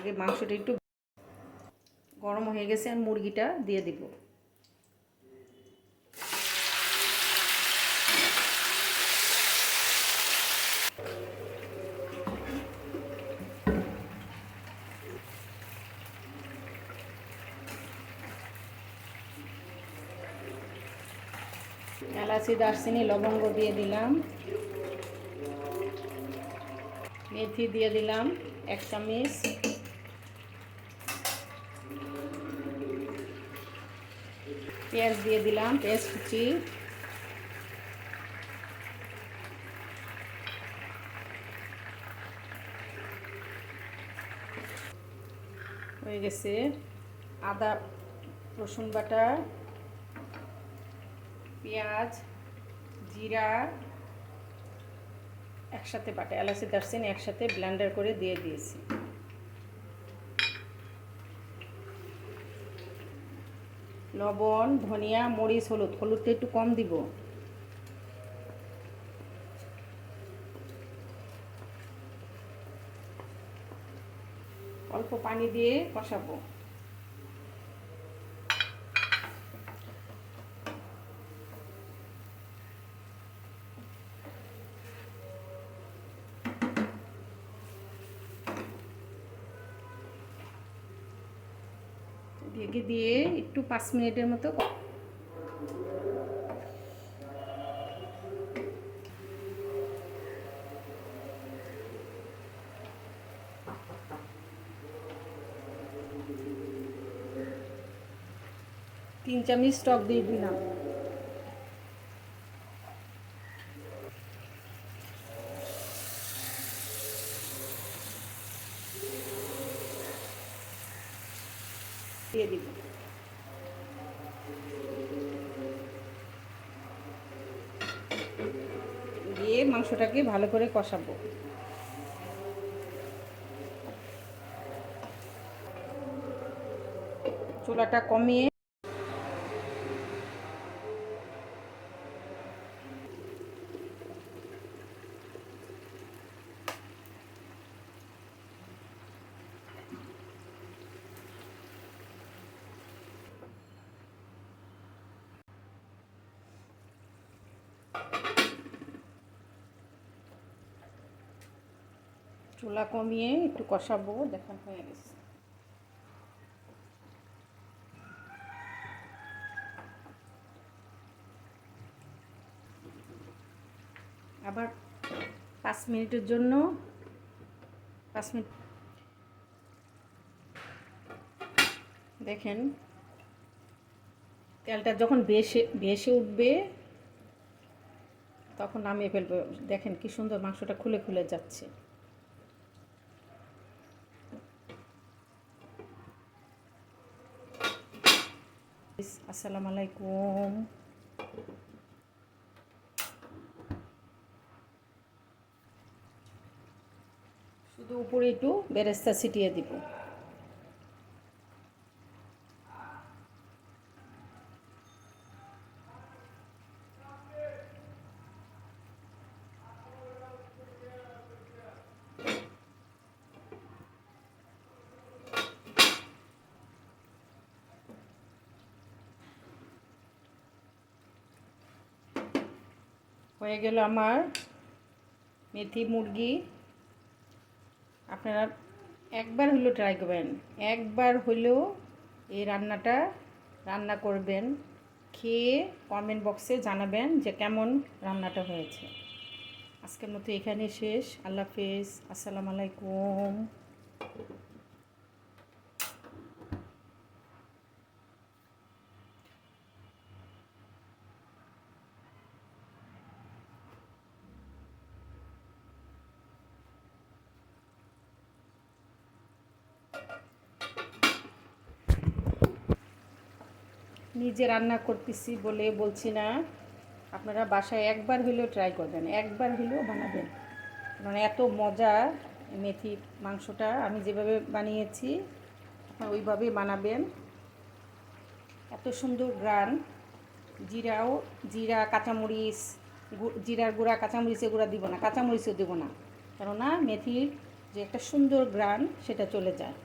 আগে মাংসটা একটু গরম হয়ে গেছে, আর মুরগিটা দিয়ে দিব। এলাচি, দারচিনি, লবঙ্গ দিয়ে দিলাম। মেথি দিয়ে দিলাম এক চামচ। পেঁয়াজ দিয়ে দিলাম, পেঁয়াজ কুচি। হয়ে গেছে আদা, রসুন বাটা, পেঁয়াজ, জিরা, একসাথে বাটা, এলাচি, দারচিনি একসাথে ব্লেন্ডার করে দিয়ে দিয়েছি। লবণ ধনিয়া মরিচ হলুদ। হলুদটা একটু কম দিব। অল্প পানি দিয়ে কষাবো। ঢেকে দিয়ে একটু পাঁচ মিনিটের মতো তিন চামচ টক দিয়ে দিলাম। দিয়ে দিব। দিয়ে মাংসটাকে ভালো করে কষাবো। চুলাটা কমিয়ে চুলা কমিয়ে একটু কষাবো দেখেন হয়ে গেছে। আবার পাঁচ মিনিটের জন্য, পাঁচ মিনিট দেখেন, তেলটা যখন বেশে ভেসে উঠবে তখন নামিয়ে ফেলব। দেখেন কি সুন্দর মাংসটা খুলে খুলে যাচ্ছে। আসসালামু আলাইকুম শুধু উপরে একটু বেরেস্তা ছিটিয়ে দিব। হয়ে গেল আমার মেথি মুরগি। আপনারা একবার হলেও ট্রাই করবেন। একবার হলেও এই রান্নাটা রান্না করবেন। খেয়ে কমেন্ট বক্সে জানাবেন যে কেমন রান্নাটা হয়েছে। আজকের মতো এখানে শেষ। আল্লাহ হাফেজ। আসসালামু আলাইকুম। নিজে রান্না করতেছি বলে বলছি না। আপনারা বাসায় একবার হলেও ট্রাই করবেন, একবার হলেও বানাবেন। কারণ এত মজা মেথি মাংসটা, আমি যেভাবে বানিয়েছি, আপনারা ওইভাবেই বানাবেন। এত সুন্দর গ্রান, জিরাও, জিরা, কাঁচামরিচ জিরার গুঁড়া, কাঁচামরিচের গুঁড়া দিব না, কাঁচামরিচও দেবো না। কেননা মেথির যে একটা সুন্দর গ্রান, সেটা চলে যায়।